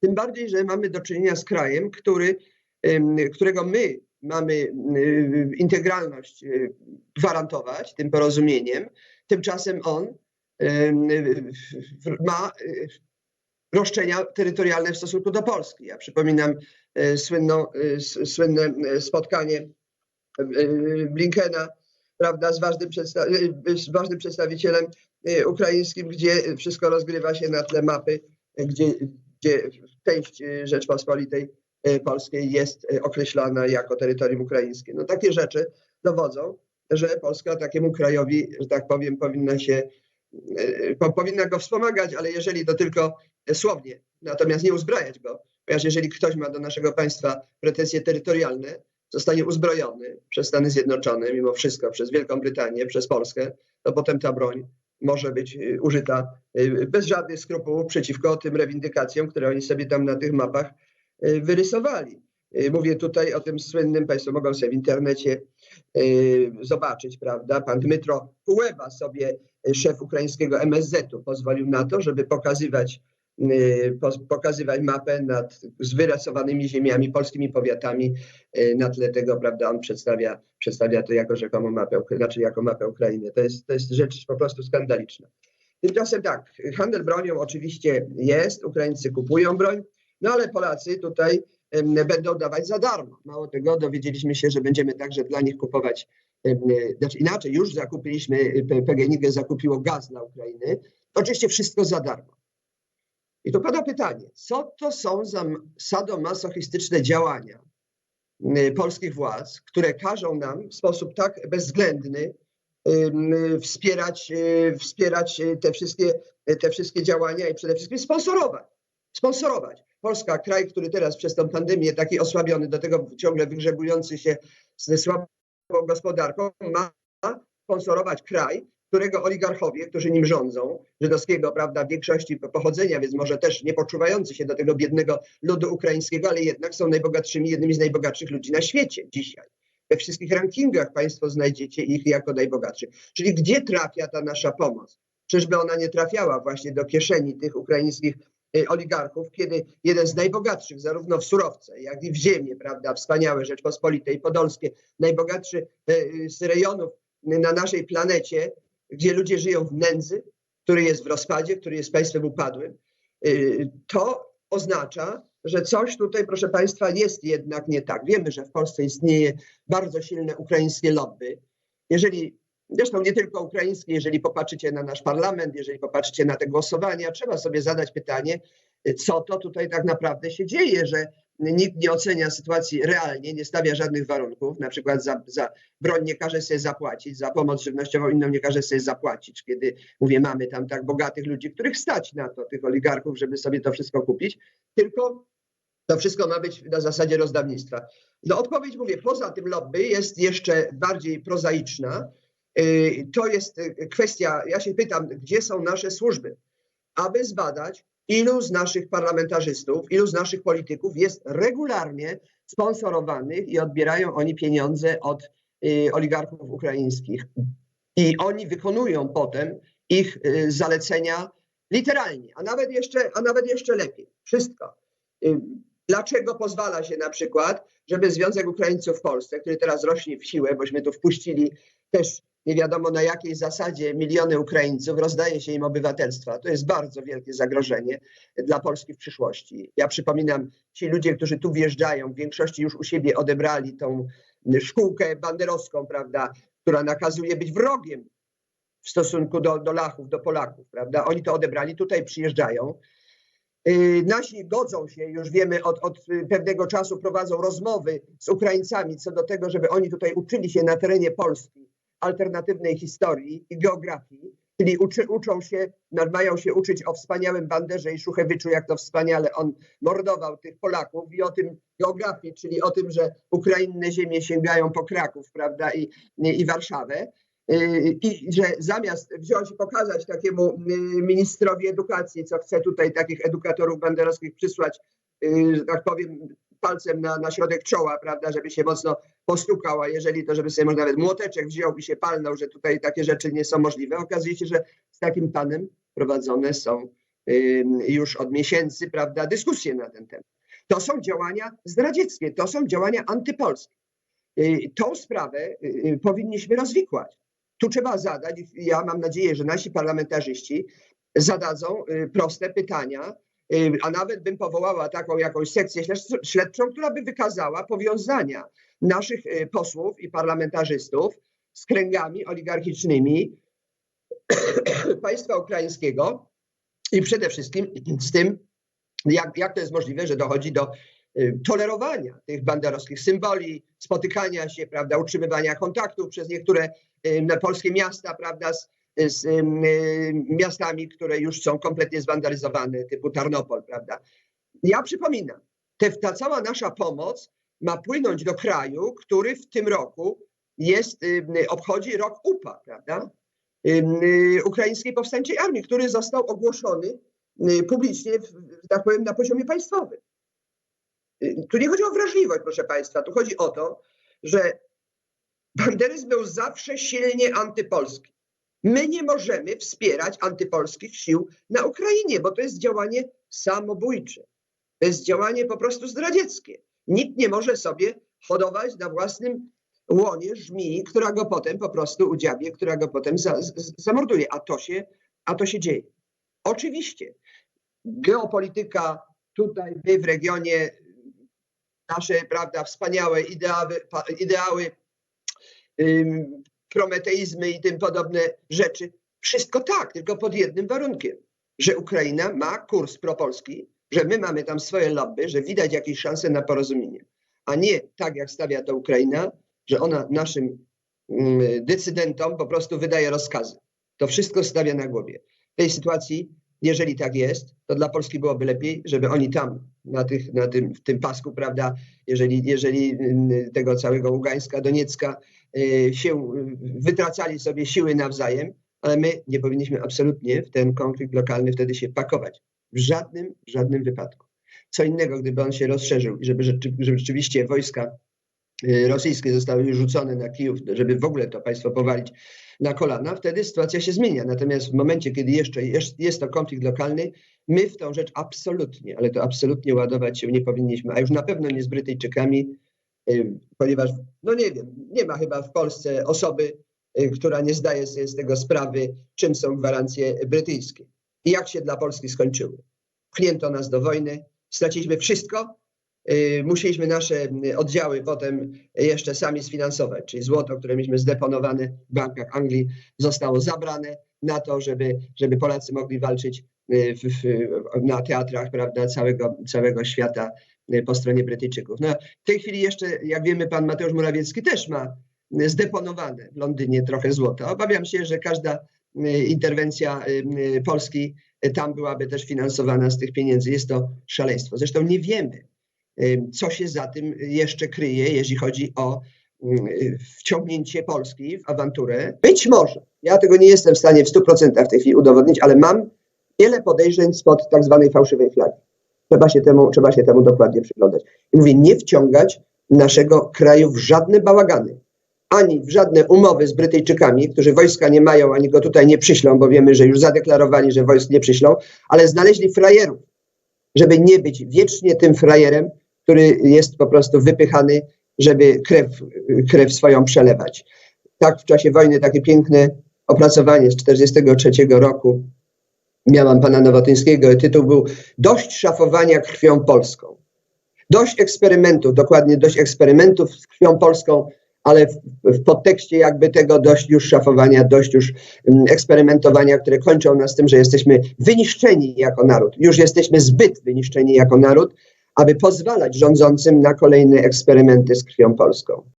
Tym bardziej, że mamy do czynienia z krajem, który, którego my mamy integralność gwarantować tym porozumieniem, tymczasem on ma roszczenia terytorialne w stosunku do Polski. Ja przypominam słynną, słynne spotkanie Blinkena prawda, z ważnym, z ważnym przedstawicielem ukraińskim, gdzie wszystko rozgrywa się na tle mapy, gdzie, gdzie część Rzeczpospolitej Polskiej jest określana jako terytorium ukraińskie. No takie rzeczy dowodzą, że Polska takiemu krajowi, że tak powiem, powinna się, powinna go wspomagać, ale jeżeli to tylko słownie, natomiast nie uzbrajać go, ponieważ jeżeli ktoś ma do naszego państwa pretensje terytorialne, zostanie uzbrojony przez Stany Zjednoczone, mimo wszystko przez Wielką Brytanię, przez Polskę, to potem ta broń może być y, użyta y, bez żadnych skrupułów przeciwko tym rewindykacjom, które oni sobie tam na tych mapach y, wyrysowali. Mówię tutaj o tym słynnym, Państwo mogą sobie w internecie zobaczyć, prawda? Pan Dmytro Kuleba sobie, szef ukraińskiego MSZ-u, pozwolił na to, żeby pokazywać pokazywać mapę nad, z ziemiami, polskimi powiatami. Y, na tle tego, prawda, on przedstawia, przedstawia to jako rzekomą mapę, znaczy jako mapę Ukrainy. To jest, to jest rzecz po prostu skandaliczna. Tymczasem tak, handel bronią oczywiście jest, Ukraińcy kupują broń, no ale Polacy tutaj będą dawać za darmo. Mało tego, dowiedzieliśmy się, że będziemy także dla nich kupować, znaczy inaczej, już zakupiliśmy, PGNiG zakupiło gaz dla Ukrainy. Oczywiście wszystko za darmo. I tu pada pytanie, co to są za sadomasochistyczne działania y, polskich władz, które każą nam w sposób tak bezwzględny wspierać, y, wspierać te wszystkie, te wszystkie działania i przede wszystkim sponsorować. Sponsorować. Polska, kraj, który teraz przez tę pandemię taki osłabiony, do tego ciągle wygrzebujący się ze słabą gospodarką, ma sponsorować kraj, którego oligarchowie, którzy nim rządzą, żydowskiego, prawda, większości pochodzenia, więc może też nie poczuwający się do tego biednego ludu ukraińskiego, ale jednak są najbogatszymi, jednymi z najbogatszych ludzi na świecie dzisiaj. We wszystkich rankingach Państwo znajdziecie ich jako najbogatszych. Czyli gdzie trafia ta nasza pomoc? Czyżby ona nie trafiała właśnie do kieszeni tych ukraińskich y, oligarchów, kiedy jeden z najbogatszych, zarówno w surowce, jak i w ziemię, prawda, wspaniałe Rzeczpospolite i Podolskie, najbogatszy y, y, z rejonów na naszej planecie, gdzie ludzie żyją w nędzy, który jest w rozpadzie, który jest państwem upadłym, y, to oznacza, że coś tutaj, proszę Państwa, jest jednak nie tak. Wiemy, że w Polsce istnieje bardzo silne ukraińskie lobby. Jeżeli, zresztą nie tylko ukraińskie, jeżeli popatrzycie na nasz parlament, jeżeli popatrzycie na te głosowania, trzeba sobie zadać pytanie, co to tutaj tak naprawdę się dzieje, że nikt nie ocenia sytuacji realnie, nie stawia żadnych warunków, na przykład za, za broń nie każe sobie zapłacić, za pomoc żywnościową inną nie każe sobie zapłacić, kiedy mówię, mamy tam tak bogatych ludzi, których stać na to, tych oligarchów, żeby sobie to wszystko kupić, tylko to wszystko ma być na zasadzie rozdawnictwa. No odpowiedź, mówię, poza tym lobby jest jeszcze bardziej prozaiczna. Y, to jest kwestia, ja się pytam, gdzie są nasze służby, aby zbadać, ilu z naszych parlamentarzystów, ilu z naszych polityków jest regularnie sponsorowanych i odbierają oni pieniądze od y, oligarchów ukraińskich. I oni wykonują potem ich y, zalecenia literalnie, a nawet jeszcze, a nawet jeszcze lepiej. Wszystko. Y, dlaczego pozwala się na przykład, żeby Związek Ukraińców w Polsce, który teraz rośnie w siłę, bośmy tu wpuścili też nie wiadomo na jakiej zasadzie miliony Ukraińców, rozdaje się im obywatelstwa. To jest bardzo wielkie zagrożenie dla Polski w przyszłości. Ja przypominam, ci ludzie, którzy tu wjeżdżają, w większości już u siebie odebrali tą szkółkę banderowską, prawda, która nakazuje być wrogiem w stosunku do, do Lachów, do Polaków, prawda. Oni to odebrali, tutaj przyjeżdżają. Y, nasi godzą się, już wiemy, od, od pewnego czasu prowadzą rozmowy z Ukraińcami co do tego, żeby oni tutaj uczyli się na terenie Polski alternatywnej historii i geografii, czyli uczy, uczą się, mają się uczyć o wspaniałym Banderze i Szuchewiczu, jak to wspaniale on mordował tych Polaków i o tym geografii, czyli o tym, że ukrainne ziemie sięgają po Kraków, prawda, i, i Warszawę. Y, I że zamiast wziąć i pokazać takiemu y, ministrowi edukacji, co chce tutaj takich edukatorów banderowskich przysłać, y, że tak powiem, palcem na, na środek czoła, prawda, żeby się mocno postukał, a jeżeli to, żeby sobie może nawet młoteczek wziął i się palnął, że tutaj takie rzeczy nie są możliwe. Okazuje się, że z takim panem prowadzone są już od miesięcy, prawda, dyskusje na ten temat. To są działania zdradzieckie, to są działania antypolskie. Y, Tą sprawę y, y, powinniśmy rozwikłać. Tu trzeba zadać, ja mam nadzieję, że nasi parlamentarzyści zadadzą proste pytania, a nawet bym powołała taką jakąś sekcję śledcz- śledczą, która by wykazała powiązania naszych y, posłów i parlamentarzystów z kręgami oligarchicznymi państwa ukraińskiego i przede wszystkim z tym, jak, jak to jest możliwe, że dochodzi do y, tolerowania tych banderowskich symboli, spotykania się, prawda, utrzymywania kontaktów przez niektóre y, polskie miasta, prawda, z, z miastami, które już są kompletnie zwandalizowane, typu Tarnopol, prawda. Ja przypominam, te, ta cała nasza pomoc ma płynąć do kraju, który w tym roku jest, obchodzi rok UPA, prawda, y, Ukraińskiej Powstańczej Armii, który został ogłoszony y, publicznie, tak powiem, na poziomie państwowym. Y, Tu nie chodzi o wrażliwość, proszę Państwa, tu chodzi o to, że banderyzm był zawsze silnie antypolski. My nie możemy wspierać antypolskich sił na Ukrainie, bo to jest działanie samobójcze. To jest działanie po prostu zdradzieckie. Nikt nie może sobie hodować na własnym łonie żmii, która go potem po prostu udziabie, która go potem za, z, zamorduje. A to, się, a to się dzieje. Oczywiście geopolityka tutaj, my w regionie, nasze, prawda, wspaniałe ideały, ideały prometeizmy i tym podobne rzeczy. Wszystko tak, tylko pod jednym warunkiem, że Ukraina ma kurs propolski, że my mamy tam swoje lobby, że widać jakieś szanse na porozumienie, a nie tak jak stawia to Ukraina, że ona naszym mm, decydentom po prostu wydaje rozkazy. To wszystko stawia na głowie. W tej sytuacji, jeżeli tak jest, to dla Polski byłoby lepiej, żeby oni tam, na, tych, na tym, w tym pasku, prawda, jeżeli, jeżeli mm, tego całego Ługańska, Doniecka, się y, wytracali sobie siły nawzajem, ale my nie powinniśmy absolutnie w ten konflikt lokalny wtedy się pakować. W żadnym, żadnym wypadku. Co innego, gdyby on się rozszerzył i żeby, żeby rzeczywiście wojska y, rosyjskie zostały rzucone na Kijów, żeby w ogóle to państwo powalić na kolana, wtedy sytuacja się zmienia. Natomiast w momencie, kiedy jeszcze jest, jest to konflikt lokalny, my w tą rzecz absolutnie, ale to absolutnie ładować się nie powinniśmy, a już na pewno nie z Brytyjczykami, ponieważ, no nie wiem, nie ma chyba w Polsce osoby, y, która nie zdaje sobie z tego sprawy, czym są gwarancje brytyjskie i jak się dla Polski skończyły. Pchnięto nas do wojny, straciliśmy wszystko, y, musieliśmy nasze y, oddziały potem jeszcze sami sfinansować, czyli złoto, które mieliśmy zdeponowane w bankach Anglii, zostało zabrane na to, żeby, żeby Polacy mogli walczyć y, w, w, na teatrach prawda, całego, całego świata y, po stronie Brytyjczyków. No, w tej chwili jeszcze, jak wiemy, pan Mateusz Morawiecki też ma y, zdeponowane w Londynie trochę złota. Obawiam się, że każda y, interwencja y, y, Polski y, tam byłaby też finansowana z tych pieniędzy. Jest to szaleństwo. Zresztą nie wiemy, y, co się za tym jeszcze kryje, jeśli chodzi o y, wciągnięcie Polski w awanturę. Być może, ja tego nie jestem w stanie w 100% w tej chwili udowodnić, ale mam wiele podejrzeń spod tak zwanej fałszywej flagi. Trzeba się temu, trzeba się temu dokładnie przyglądać. I mówię, nie wciągać naszego kraju w żadne bałagany, ani w żadne umowy z Brytyjczykami, którzy wojska nie mają, ani go tutaj nie przyślą, bo wiemy, że już zadeklarowali, że wojsk nie przyślą, ale znaleźli frajerów, żeby nie być wiecznie tym frajerem, który jest po prostu wypychany, żeby krew, krew swoją przelewać. Tak w czasie wojny takie piękne opracowanie z 1943 roku miałam pana Nowotyńskiego tytuł był Dość szafowania krwią polską. Dość eksperymentów, dokładnie dość eksperymentów z krwią polską, ale w, w podtekście jakby tego dość już szafowania, dość już mm, eksperymentowania, które kończą nas tym, że jesteśmy wyniszczeni jako naród. Już jesteśmy zbyt wyniszczeni jako naród, aby pozwalać rządzącym na kolejne eksperymenty z krwią polską.